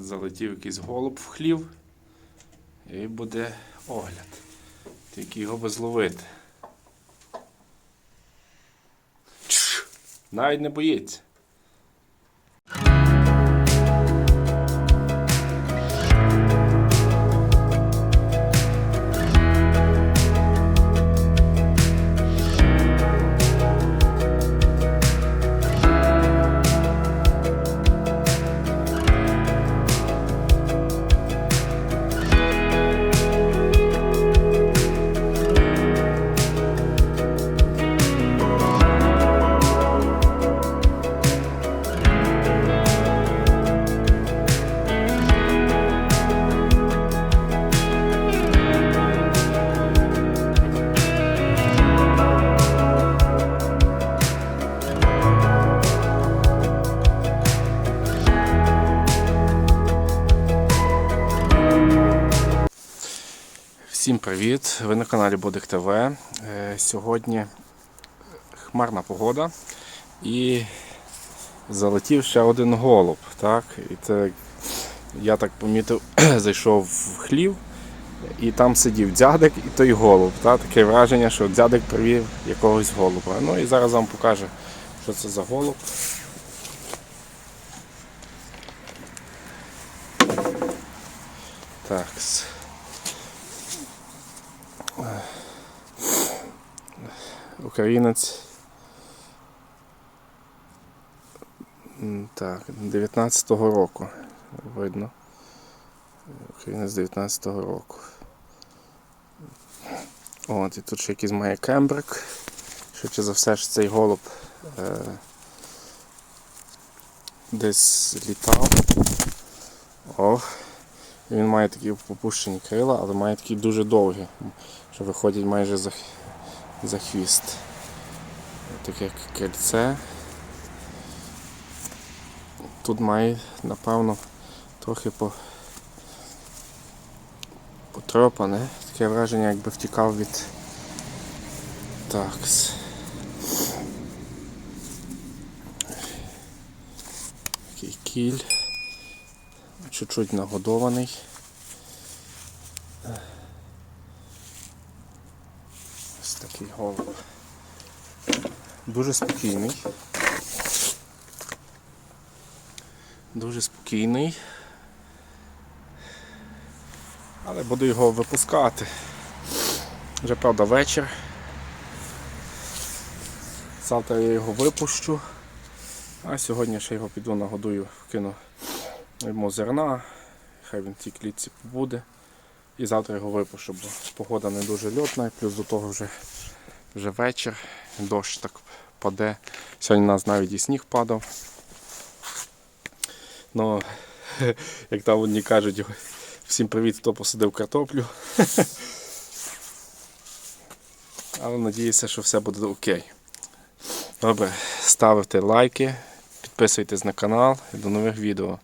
Залетів якийсь голуб в хлів. І буде огляд. Тільки його би зловити. Навіть не боїться. Всім привіт! Ви на каналі Бодик ТВ. Е, Сьогодні хмарна погода і залетів ще один голуб. Так? І це, я так помітив, зайшов в хлів і там сидів дядик і той голуб. Так? Таке враження, що дядик привів якогось голуба. Ну і зараз вам покажу, що це за голуб. Так. Українець. Так, 19-го року. Видно. Українець 19-го року. От, і тут ще якийсь має кембрик. Швидше за все, що цей голуб е, десь літав. О, і він має такі попущені крила, але має такі дуже довгі, що виходять майже за, за хвіст. Таке кільце. Тут має, напевно, трохи по, потропане. Таке враження, якби втікав від такс. Такий кіль. Чуть-чуть нагодований. Ось такий голуб. Дуже спокійний. Дуже спокійний. Але буду його випускати. Вже правда вечір. Завтра я його випущу. А сьогодні ще його піду нагодую, вкину йому зерна, хай він в цій клітці побуде. І завтра його випущу, бо погода не дуже льотна, і плюс до того вже, вже вечір, дощ так паде. Сьогодні у нас навіть і сніг падав. Ну, як там одні кажуть, всім привіт, хто посадив картоплю. Але надіюся, що все буде окей. Добре, ставте лайки, підписуйтесь на канал і до нових відео.